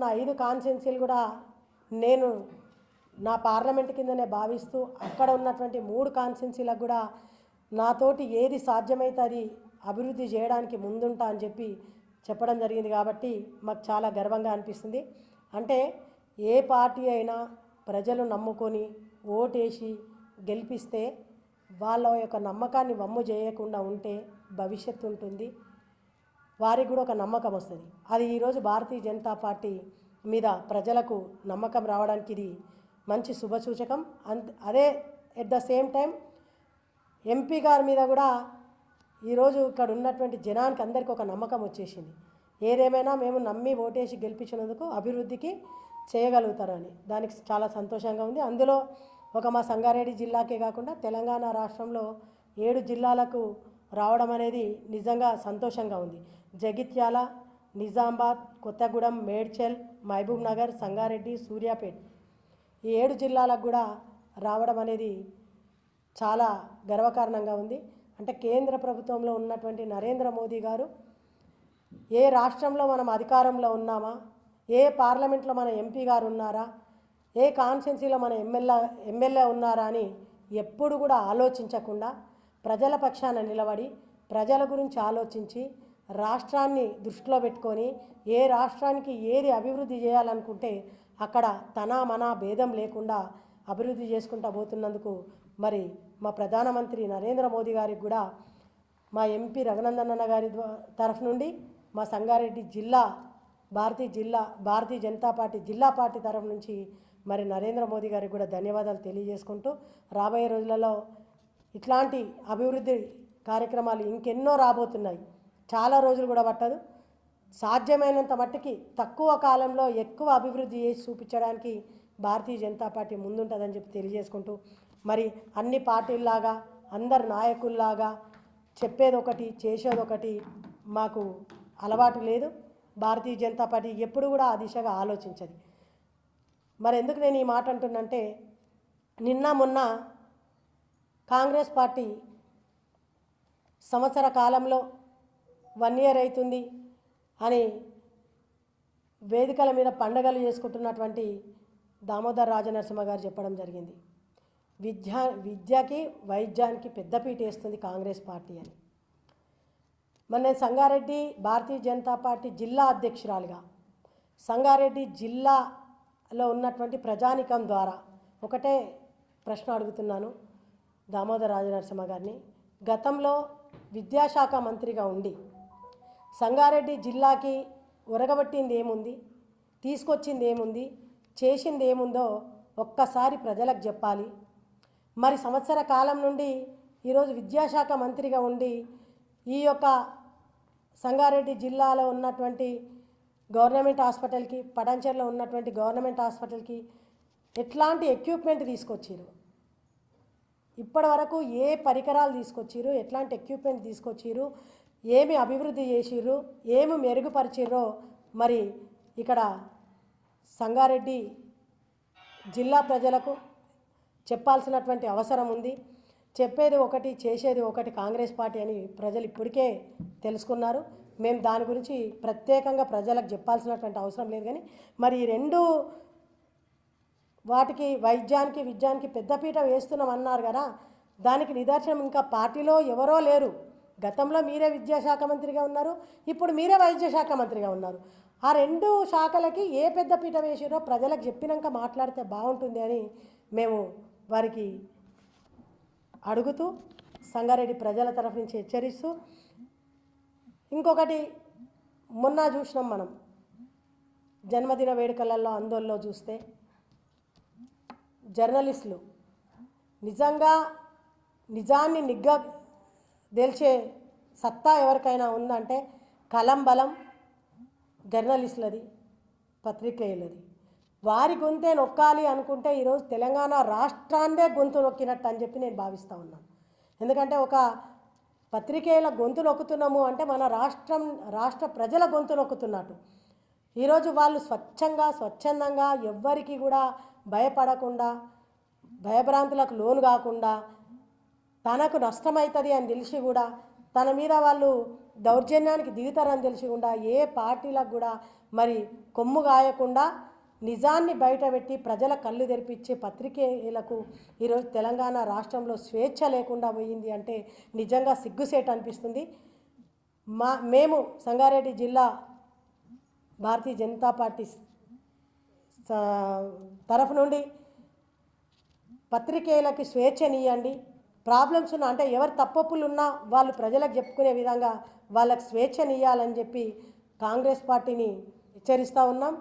ఉన్న ఐదు కాన్సెన్సీలు కూడా నేను నా పార్లమెంట్ కిందనే భావిస్తూ అక్కడ ఉన్నటువంటి మూడు కాన్సెన్సీలకు కూడా నాతోటి ఏది సాధ్యమైతే అది అభివృద్ధి చేయడానికి ముందుంటా అని చెప్పి చెప్పడం జరిగింది కాబట్టి మాకు చాలా గర్వంగా అనిపిస్తుంది. అంటే ఏ పార్టీ అయినా ప్రజలు నమ్ముకొని ఓటేసి గెలిపిస్తే వాళ్ళ యొక్క నమ్మకాన్ని వమ్ము చేయకుండా ఉంటే భవిష్యత్తు ఉంటుంది. వారికి కూడా ఒక నమ్మకం వస్తుంది. అది ఈరోజు భారతీయ జనతా పార్టీ మీద ప్రజలకు నమ్మకం రావడానికి ఇది మంచి శుభసూచకం అంత అదే at the same time MP గారి మీద కూడా ఈరోజు ఇక్కడ ఉన్నటువంటి జనానికి అందరికీ ఒక నమ్మకం వచ్చేసింది. ఏదేమైనా మేము నమ్మి ఓటేసి గెలిపించినందుకు అభివృద్ధికి చేయగలుగుతారని. దానికి చాలా సంతోషంగా ఉంది. అందులో ఒక మా సంగారెడ్డి జిల్లాకే కాకుండా తెలంగాణ రాష్ట్రంలో ఏడు జిల్లాలకు రావడం అనేది నిజంగా సంతోషంగా ఉంది. జగిత్యాల నిజామాబాద్ కొత్తగూడెం మేడ్చల్ మహబూబ్ నగర్ సంగారెడ్డి సూర్యాపేట్. ఈ ఏడు జిల్లాలకు కూడా రావడం అనేది చాలా గర్వకారణంగా ఉంది. అంటే కేంద్ర ప్రభుత్వంలో ఉన్నటువంటి నరేంద్ర మోదీ గారు ఏ రాష్ట్రంలో మనం అధికారంలో ఉన్నామా? ఏ పార్లమెంట్లో మన ఎంపీ గారు ఉన్నారా? ఏ కాన్స్టిట్యున్సీలో మన ఎమ్మెల్యే ఎమ్మెల్యే ఉన్నారా అని ఎప్పుడు కూడా ఆలోచించకుండా ప్రజల పక్షాన నిలబడి ప్రజల గురించి ఆలోచించి రాష్ట్రాన్ని దృష్టిలో పెట్టుకొని ఏ రాష్ట్రానికి ఏది అభివృద్ధి చేయాలనుకుంటే అక్కడ తన మన భేదం లేకుండా అభివృద్ధి చేసుకుంటా పోతున్నందుకు మరి మా ప్రధానమంత్రి నరేంద్ర మోదీ గారికి కూడా మా ఎంపీ రఘునందనన్న గారి తరఫు నుండి మా సంగారెడ్డి జిల్లా భారతీయ జిల్లా భారతీయ జనతా పార్టీ జిల్లా పార్టీ తరఫు నుంచి మరి నరేంద్ర మోదీ గారికి కూడా ధన్యవాదాలు తెలియజేసుకుంటూ రాబోయే రోజులలో ఇట్లాంటి అభివృద్ధి కార్యక్రమాలు ఇంకెన్నో రాబోతున్నాయి. చాలా రోజులు కూడా పట్టదు. సాధ్యమైనంత మట్టుకి తక్కువ కాలంలో ఎక్కువ అభివృద్ధి చేసి చూపించడానికి భారతీయ జనతా పార్టీ ముందుంటుందని చెప్పి తెలియజేసుకుంటూ మరి అన్ని పార్టీల్లాగా అందరు నాయకుల్లాగా చెప్పేది ఒకటి చేసేది ఒకటి మాకు అలవాటు లేదు. భారతీయ జనతా పార్టీ ఎప్పుడు కూడా ఆ దిశగా ఆలోచించదు. మరి ఎందుకు నేను ఈ మాట అంటున్నంటే నిన్న మొన్న కాంగ్రెస్ పార్టీ సంవత్సర కాలంలో వన్ ఇయర్ అవుతుంది అని వేదికల మీద పండగలు చేసుకుంటున్నటువంటి దామోదర్ రాజనరసింహ గారు చెప్పడం జరిగింది. విద్యా విద్యకి వైద్యానికి పెద్దపీట వేస్తుంది కాంగ్రెస్ పార్టీ అని. మరి నేను సంగారెడ్డి భారతీయ జనతా పార్టీ జిల్లా అధ్యక్షురాలుగా సంగారెడ్డి జిల్లాలో ఉన్నటువంటి ప్రజానికం ద్వారా ఒకటే ప్రశ్న అడుగుతున్నాను దామోదర్ రాజనరసింహ గారిని. గతంలో విద్యాశాఖ మంత్రిగా ఉండి సంగారెడ్డి జిల్లాకి ఉరగబట్టింది ఏముంది? తీసుకొచ్చింది ఏముంది? చేసింది ఏముందో ఒక్కసారి ప్రజలకు చెప్పాలి. మరి సంవత్సర కాలం నుండి ఈరోజు విద్యాశాఖ మంత్రిగా ఉండి ఈ యొక్క సంగారెడ్డి జిల్లాలో ఉన్నటువంటి గవర్నమెంట్ హాస్పిటల్కి పడంచెర్లో ఉన్నటువంటి గవర్నమెంట్ హాస్పిటల్కి ఎట్లాంటి ఎక్విప్మెంట్ తీసుకొచ్చారు ఇప్పటి వరకు ఏ పరికరాలు తీసుకొచ్చిర్రు? ఎట్లాంటి ఎక్విప్మెంట్ తీసుకొచ్చిర్రు? ఏమి అభివృద్ధి చేసిర్రు ఏమి మెరుగుపరిచిర్రో మరి ఇక్కడ సంగారెడ్డి జిల్లా ప్రజలకు చెప్పాల్సినటువంటి అవసరం ఉంది. చెప్పేది ఒకటి చేసేది ఒకటి కాంగ్రెస్ పార్టీ అని ప్రజలు ఇప్పటికే తెలుసుకున్నారు. మేము దాని గురించి ప్రత్యేకంగా ప్రజలకు చెప్పాల్సినటువంటి అవసరం లేదు కానీ మరి ఈ రెండు వాటికి వైద్యానికి విద్యానికి పెద్దపీట వేస్తున్నాం అన్నారు కదా దానికి నిదర్శనం ఇంకా పార్టీలో ఎవరో లేరు. గతంలో మీరే విద్యాశాఖ మంత్రిగా ఉన్నారు ఇప్పుడు మీరే వైద్య శాఖ మంత్రిగా ఉన్నారు. ఆ రెండు శాఖలకి ఏ పెద్ద పీట వేసిరో ప్రజలకు చెప్పినాక మాట్లాడితే బాగుంటుంది అని మేము వారికి అడుగుతూ సంగారెడ్డి ప్రజల తరఫు నుంచి హెచ్చరిస్తూ ఇంకొకటి మొన్న చూసినాం మనం. జన్మదిన వేడుకలలో ఆందోళనలో చూస్తే జర్నలిస్టులు నిజంగా నిజాన్ని నిగ్గ గెలిచే సత్తా ఎవరికైనా ఉందంటే కలం బలం జర్నలిస్టులది పత్రికేయులది వారి గొంతే నొక్కాలి అనుకుంటే ఈరోజు తెలంగాణ రాష్ట్రాన్నే గొంతు నొక్కినట్టు అని చెప్పి నేను భావిస్తూ ఉన్నాను. ఎందుకంటే ఒక పత్రికేయుల గొంతు నొక్కుతున్నాము అంటే మన రాష్ట్రం రాష్ట్ర ప్రజల గొంతు నొక్కుతున్నట్టు. ఈరోజు వాళ్ళు స్వచ్ఛంగా స్వచ్ఛందంగా ఎవ్వరికి కూడా భయపడకుండా భయభ్రాంతులకు లోను కాకుండా తనకు నష్టమవుతుంది అని తెలిసి కూడా తన మీద వాళ్ళు దౌర్జన్యానికి దిగుతారని తెలిసి కూడా ఏ పార్టీలకు కూడా మరి కొమ్ము గాయకుండా నిజాన్ని బయటపెట్టి ప్రజల కళ్ళు తెరిపించే పత్రికేయులకు ఈరోజు తెలంగాణ రాష్ట్రంలో స్వేచ్ఛ లేకుండా పోయింది అంటే నిజంగా సిగ్గుసేట్ అనిపిస్తుంది. మా మేము సంగారెడ్డి జిల్లా భారతీయ జనతా పార్టీ తరఫు నుండి పత్రికేయులకి స్వేచ్ఛనియండి ప్రాబ్లమ్స్ ఉన్నా అంటే ఎవరు తప్పప్పులు ఉన్నా వాళ్ళు ప్రజలకు చెప్పుకునే విధంగా వాళ్ళకి స్వేచ్ఛనియ్యాలని చెప్పి కాంగ్రెస్ పార్టీని హెచ్చరిస్తూ ఉన్నాం.